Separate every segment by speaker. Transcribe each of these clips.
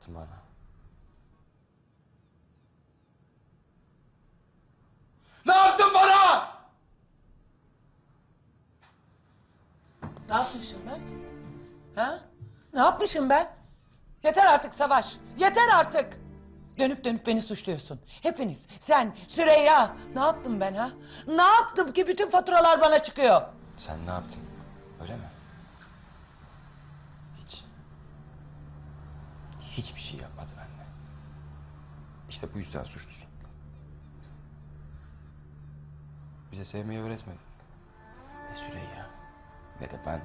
Speaker 1: yaptın bana? Ne yaptın bana?
Speaker 2: Ne yapmışım ben? Ha? Ne yapmışım ben? Yeter artık Savaş. Yeter artık. Dönüp dönüp beni suçluyorsun. Hepiniz. Sen, Süreyya. Ne yaptım ben ha? Ne yaptım ki bütün faturalar bana çıkıyor?
Speaker 1: Sen ne yaptın? Öyle mi? Hiç. Hiçbir şey yapmadın anne. İşte bu yüzden suçlusun. Bize sevmeyi öğretmedin. Ne Süreyya ne de ben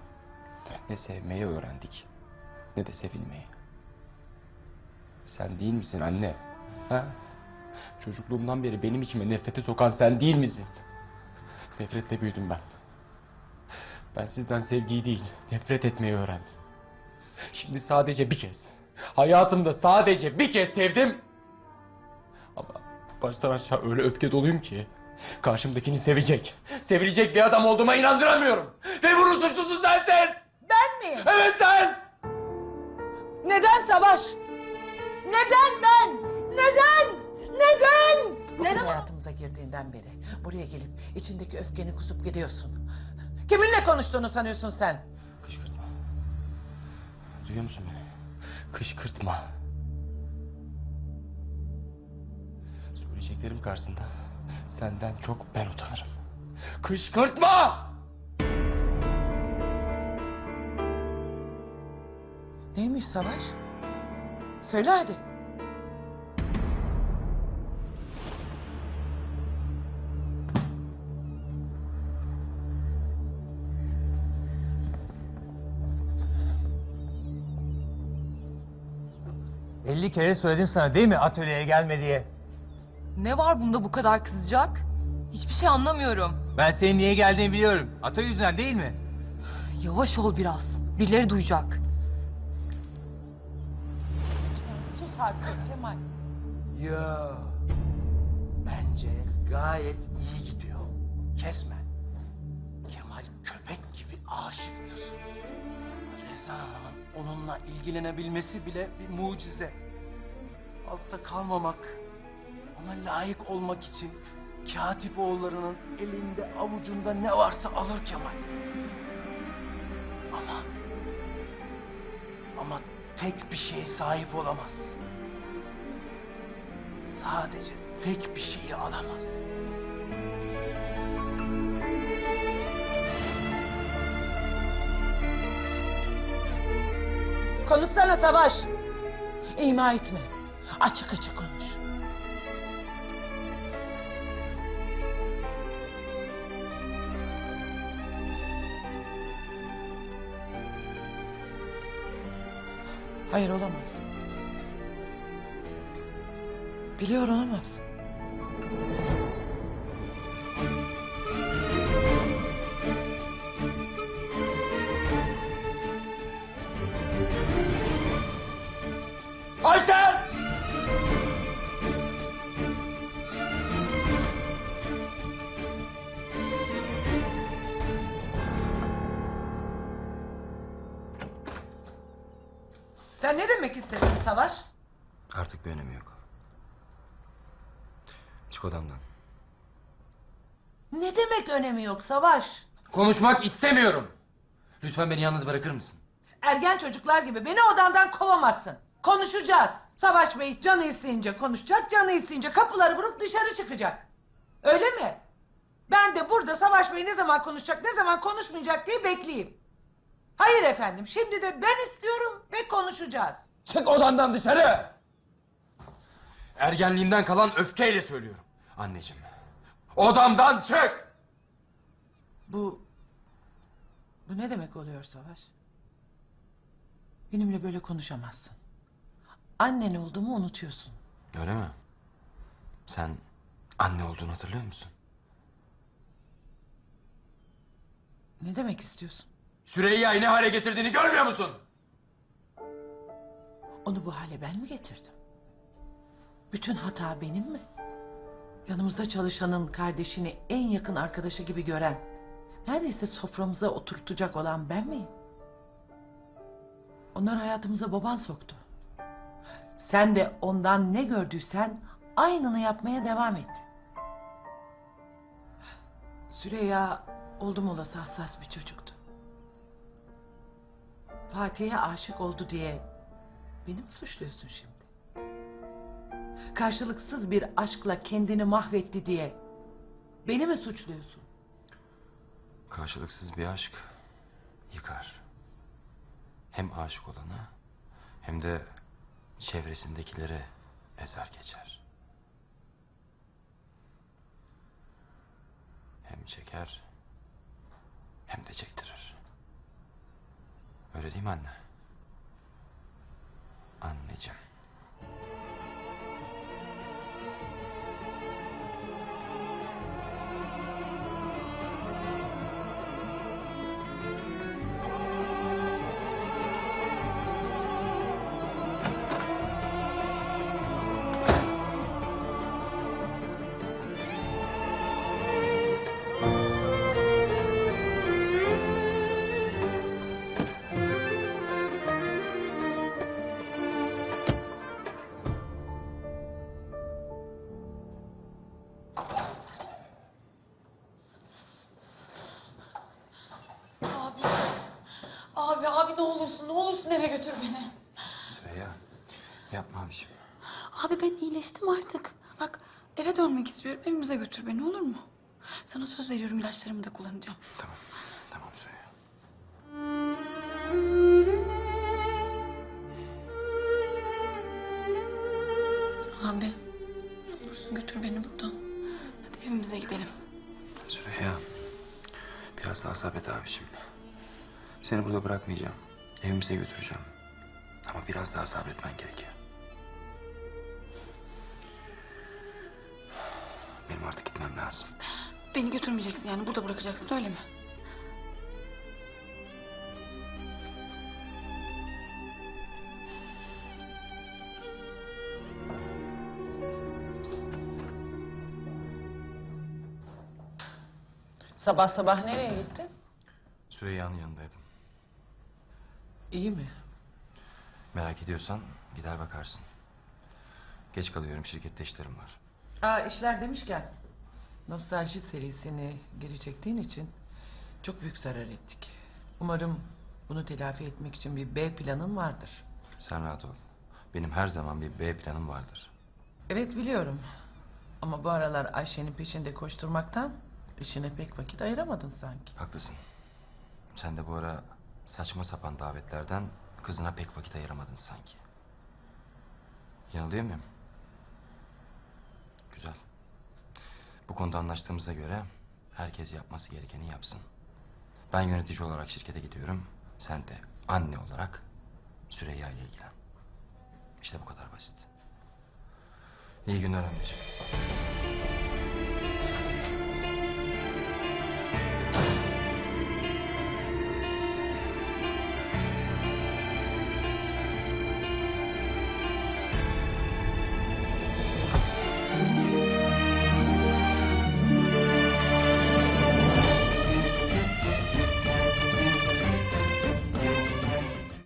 Speaker 1: ne sevmeyi öğrendik ne de sevilmeyi. Sen değil misin anne? Ha? Çocukluğumdan beri benim içime nefreti sokan sen değil misin? Nefretle büyüdüm ben. Ben sizden sevgiyi değil, nefret etmeyi öğrendim. Şimdi sadece bir kez, hayatımda sadece bir kez sevdim. Baştan aşağı öyle öfke doluyum ki, karşımdakini sevecek, sevilecek bir adam olduğuma inandıramıyorum. Ve bunun suçlusu sensin!
Speaker 2: Ben miyim?
Speaker 1: Evet sen!
Speaker 2: Neden Savaş? Neden ben? Neden? Neden? Neden hayatımıza girdiğinden beri buraya gelip içindeki öfkeni kusup gidiyorsun? Kiminle konuştuğunu sanıyorsun sen?
Speaker 1: Kışkırtma. Duyuyor musun beni? Kışkırtma. Söyleyeceklerim karşısında senden çok ben utanırım. Kışkırtma!
Speaker 2: Neymiş Savaş? Söyle hadi.
Speaker 3: ...50 kere söyledim sana değil mi atölyeye gelme diye.
Speaker 4: Ne var bunda bu kadar kızacak? Hiçbir şey anlamıyorum.
Speaker 3: Ben senin niye geldiğini biliyorum. Atölye yüzünden değil mi?
Speaker 4: Yavaş ol biraz. Birileri duyacak.
Speaker 2: Sus artık Kemal.
Speaker 5: Ya bence gayet iyi gidiyor. Kesme. Kemal köpek gibi aşıktır. Rezan Hanım'ın onunla ilgilenebilmesi bile bir mucize. Altta kalmamak, ona layık olmak için Katipoğullarının elinde avucunda ne varsa alır Kemal. Ama ama tek bir şeye sahip olamaz. Sadece tek bir şeyi alamaz.
Speaker 2: Konuşsana Savaş. İma etme. Açık açık konuş. Hayır olamaz. Biliyor olamaz. Sen ne demek istedin Savaş?
Speaker 1: Artık bir önemi yok. Çık odamdan.
Speaker 2: Ne demek önemi yok Savaş?
Speaker 1: Konuşmak istemiyorum. Lütfen beni yalnız bırakır mısın?
Speaker 2: Ergen çocuklar gibi beni odandan kovamazsın. Konuşacağız. Savaş Bey canı isteyince konuşacak, canı isteyince kapıları vurup dışarı çıkacak. Öyle mi? Ben de burada Savaş Bey ne zaman konuşacak, ne zaman konuşmayacak diye bekleyeyim. Hayır efendim, şimdi de ben istiyorum ve konuşacağız.
Speaker 1: Çık odamdan dışarı! Ergenliğimden kalan öfkeyle söylüyorum. Anneciğim. Odamdan çık!
Speaker 2: Bu... Bu ne demek oluyor Savaş? Benimle böyle konuşamazsın. Annen olduğumu unutuyorsun.
Speaker 1: Öyle mi? Sen anne olduğunu hatırlıyor musun?
Speaker 2: Ne demek istiyorsun?
Speaker 1: Süreyya'yı ne hale getirdiğini görmüyor musun?
Speaker 2: Onu bu hale ben mi getirdim? Bütün hata benim mi? Yanımızda çalışanın kardeşini en yakın arkadaşı gibi gören, neredeyse soframıza oturtacak olan ben miyim? Onlar hayatımıza baban soktu. Sen de ondan ne gördüysen aynını yapmaya devam et. Süreyya oldum olası hassas bir çocuktu. Fatih'e aşık oldu diye beni mi suçluyorsun şimdi? Karşılıksız bir aşkla kendini mahvetti diye beni mi suçluyorsun?
Speaker 1: Karşılıksız bir aşk yıkar. Hem aşık olanı hem de çevresindekileri ezer geçer. Hem çeker hem de çektirir. Öyle değil mi anne? Anneciğim.
Speaker 6: Olursun eve götür beni.
Speaker 1: Süreyya yapma abiciğim.
Speaker 6: Abi ben iyileştim artık. Bak eve dönmek istiyorum evimize götür beni olur mu? Sana söz veriyorum ilaçlarımı da kullanacağım.
Speaker 1: Tamam. Tamam Süreyya.
Speaker 6: Abi ne götür beni buradan. Hadi evimize gidelim.
Speaker 1: Süreyya. Biraz daha sabret abiciğim. Seni burada bırakmayacağım. Evimize götüreceğim. Ama biraz daha sabretmen gerekiyor. Benim artık gitmem lazım.
Speaker 6: Beni götürmeyeceksin yani burada bırakacaksın öyle mi?
Speaker 2: Sabah sabah nereye gittin?
Speaker 1: Süreyya'nın yanındaydım.
Speaker 2: İyi mi?
Speaker 1: Merak ediyorsan gider bakarsın. Geç kalıyorum şirkette işlerim var.
Speaker 2: Aa işler demişken nostalji serisini geri çektiğin için çok büyük zarar ettik. Umarım bunu telafi etmek için bir B planın vardır.
Speaker 1: Sen rahat ol. Benim her zaman bir B planım vardır.
Speaker 2: Evet biliyorum. Ama bu aralar Ayşe'nin peşinde koşturmaktan işine pek vakit ayıramadın sanki.
Speaker 1: Haklısın. Sen de bu ara saçma sapan davetlerden kızına pek vakit ayıramadın sanki. Yanılıyor muyum? Güzel. Bu konuda anlaştığımıza göre herkes yapması gerekeni yapsın. Ben yönetici olarak şirkete gidiyorum. Sen de anne olarak Süreyya ile ilgilen. İşte bu kadar basit. İyi günler anneciğim.